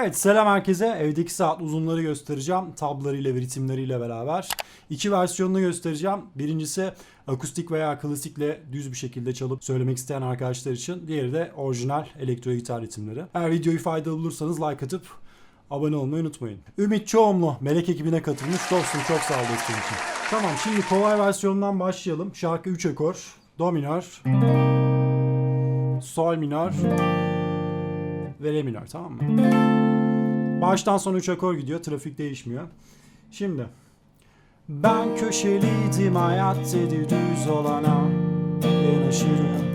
Evet selam herkese. Evdeki saat uzunları göstereceğim. Tablarıyla ve ritimleriyle beraber. İki versiyonunu göstereceğim. Birincisi akustik veya klasikle düz bir şekilde çalıp söylemek isteyen arkadaşlar için. Diğeri de orijinal elektro gitar ritimleri. Eğer videoyu faydalı bulursanız like atıp abone olmayı unutmayın. Ümit Çoğumlu Melek ekibine katılmış. Dostum çok sağ ol için. Tamam şimdi kolay versiyonundan başlayalım. Şarkı 3 akor. Do minör. Sol minör. Ve re minör tamam mı? Baştan sona 3 akor gidiyor. Trafik değişmiyor. Şimdi. Ben köşeliydim hayat dedi düz olana Yanaşırım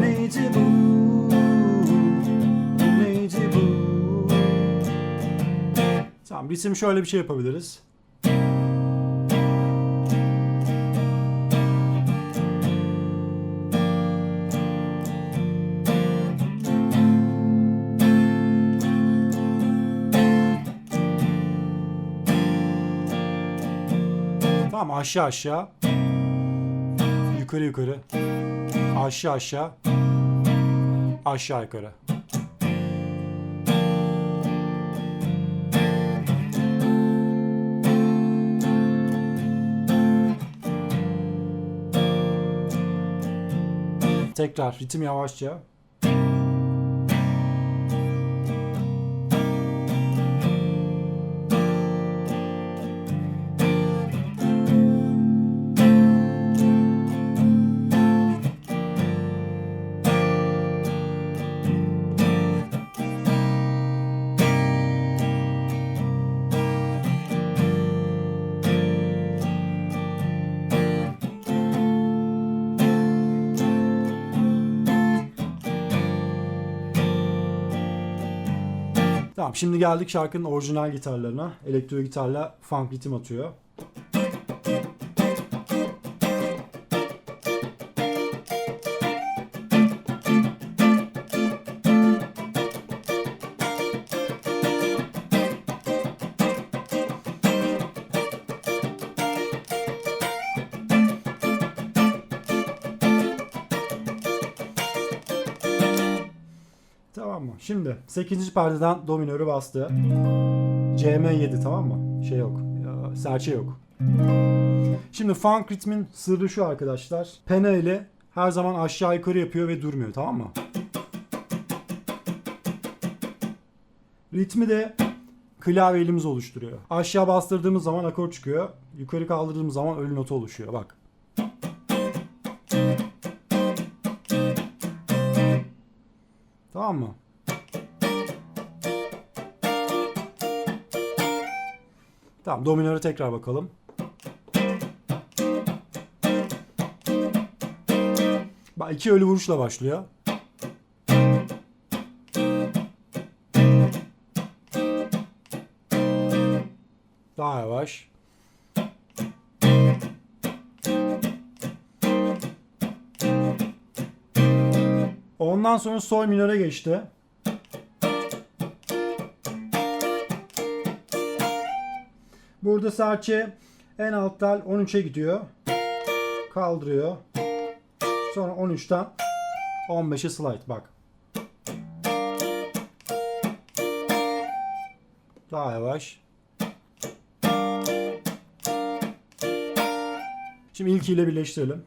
Neydi bu? Neydi bu? Tamam ritim şöyle bir şey yapabiliriz. Tamam aşağı aşağı. Yukarı yukarı. Aşağı aşağı. Aşağı yukarı. Tekrar ritim yavaşça. Tamam şimdi geldik şarkının orijinal gitarlarına. Elektro gitarla funk ritim atıyor. Şimdi 8. perdeden do minörü bastı. CM7 tamam mı? Şey yok. Serçe yok. Şimdi funk ritmin sırrı şu arkadaşlar. Pena ile her zaman aşağı yukarı yapıyor ve durmuyor tamam mı? Ritmi de klavye elimiz oluşturuyor. Aşağı bastırdığımız zaman akor çıkıyor. Yukarı kaldırdığımız zaman ölü nota oluşuyor. Bak. Tamam mı? Tamam dominöre tekrar bakalım. Bak iki ölü vuruşla başlıyor. Daha yavaş. Ondan sonra sol minöre geçti. Burada serçe en alt tel 13'e gidiyor. Kaldırıyor. Sonra 13'ten 15'e slide bak. Daha yavaş. Şimdi ilkiyle birleştirelim.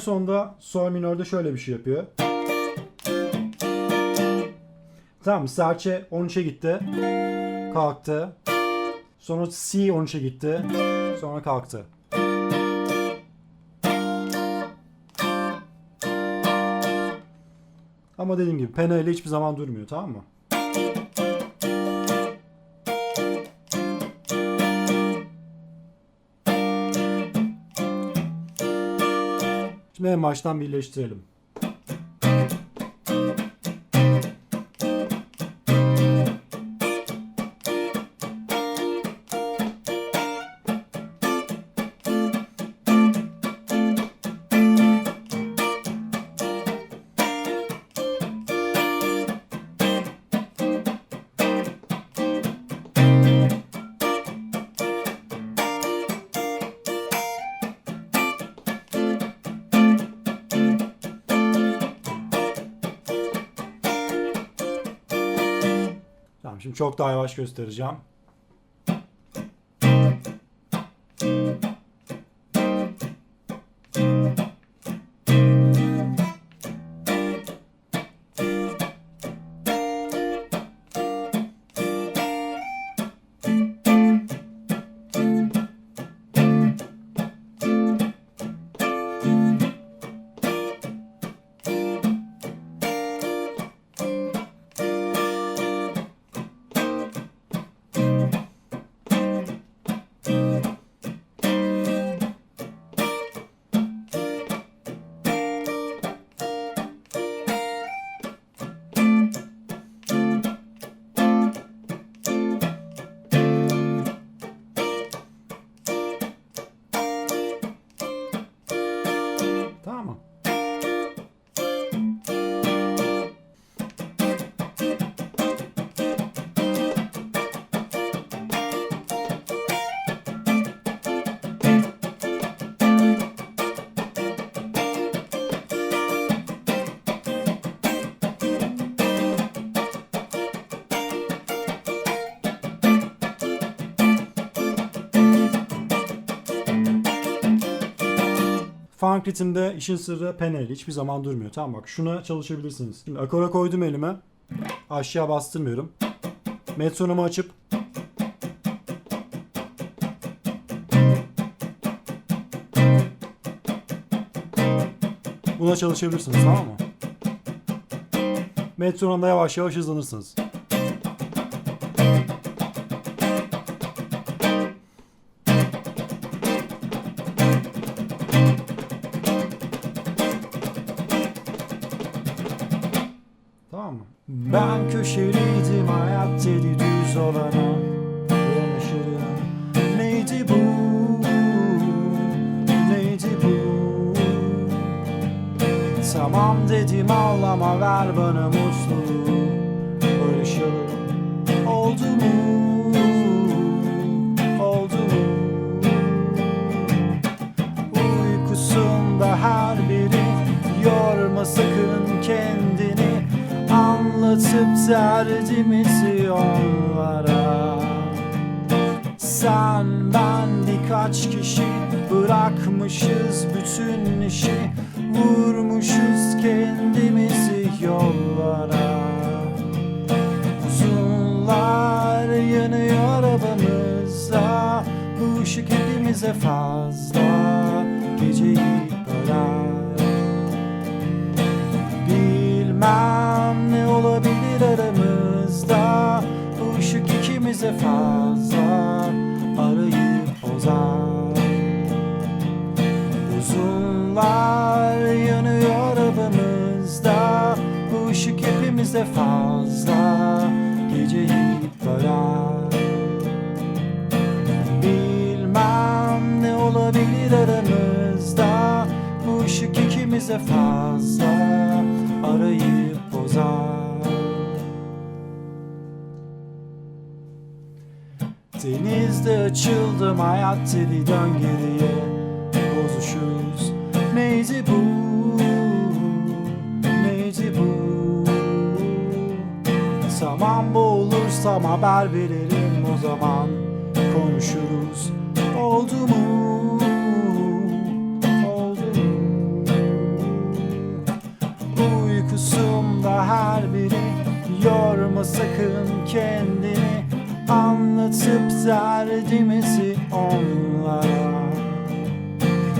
Sonda sol minörde şöyle bir şey yapıyor. Tamam serçe 13'e gitti. Kalktı. Sonra C 13'e gitti. Sonra kalktı. Ama dediğim gibi pena ile hiçbir zaman durmuyor tamam mı? Şimdi en birleştirelim. Şimdi çok daha yavaş göstereceğim. Funk ritimde işin sırrı penel hiçbir zaman durmuyor. Tamam bak şuna çalışabilirsiniz. Şimdi akora koydum elime. Aşağı bastırmıyorum. Metronomu açıp Buna çalışabilirsiniz tamam mı? Metronomda yavaş yavaş hızlanırsınız. Ben köşeliydim hayat dedi düz olana Yanaşırım Neydi bu? Neydi bu? Tamam dedim ağlama ver bana mutluluğu Barışalım Oldu mu? Oldu mu? Uykusunda her biri Yorma sakın kendini Anlatıp derdimizi onlara. Sen ben birkaç kişi Bırakmışız bütün işi Vurmuşuz kendimizi yollara. Uzunlar yanıyor arabamızda Bu ışık hepimize fazla Geceyi böler ikimize fazla Arayı bozar. Uzunlar yanıyor arabamızda Bu ışık hepimize fazla Geceyi böler. Bilmem ne olabilir aramızda Bu ışık ikimize fazla Arayı Denizde açıldım hayat dedi dön geriye Bozuşuruz Neydi bu? Neydi bu? Tamam boğulursam haber verelim o zaman Konuşuruz Oldu mu? Oldu mu? Uykusumda her biri Yorma sakın kendini Anlatıp derdimizi onlara.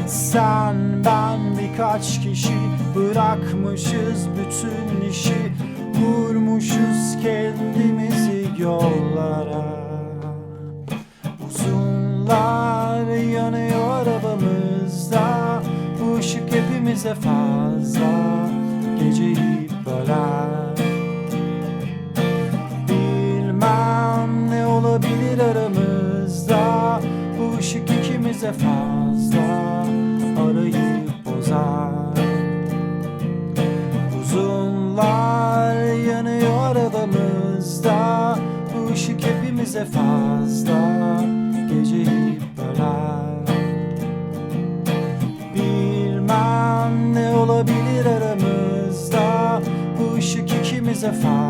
Sen ben birkaç kişi Bırakmışız bütün işi Vurmuşuz kendimizi yollara. Uzunlar yanıyor arabamızda Bu ışık hepimize fazla ikimize fazla Arayı bozar. Uzunlar yanıyor arabamızda Bu ışık hepimize fazla Geceyi böler. Bilmem ne olabilir aramızda Bu ışık ikimize fazla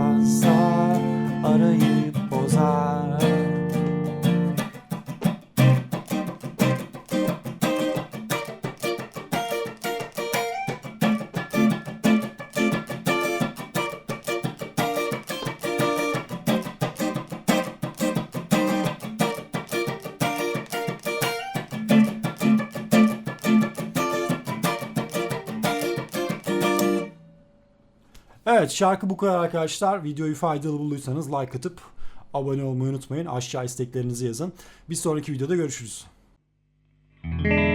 Evet şarkı bu kadar arkadaşlar. Videoyu faydalı bulduysanız like atıp abone olmayı unutmayın. Aşağı isteklerinizi yazın. Bir sonraki videoda görüşürüz. Müzik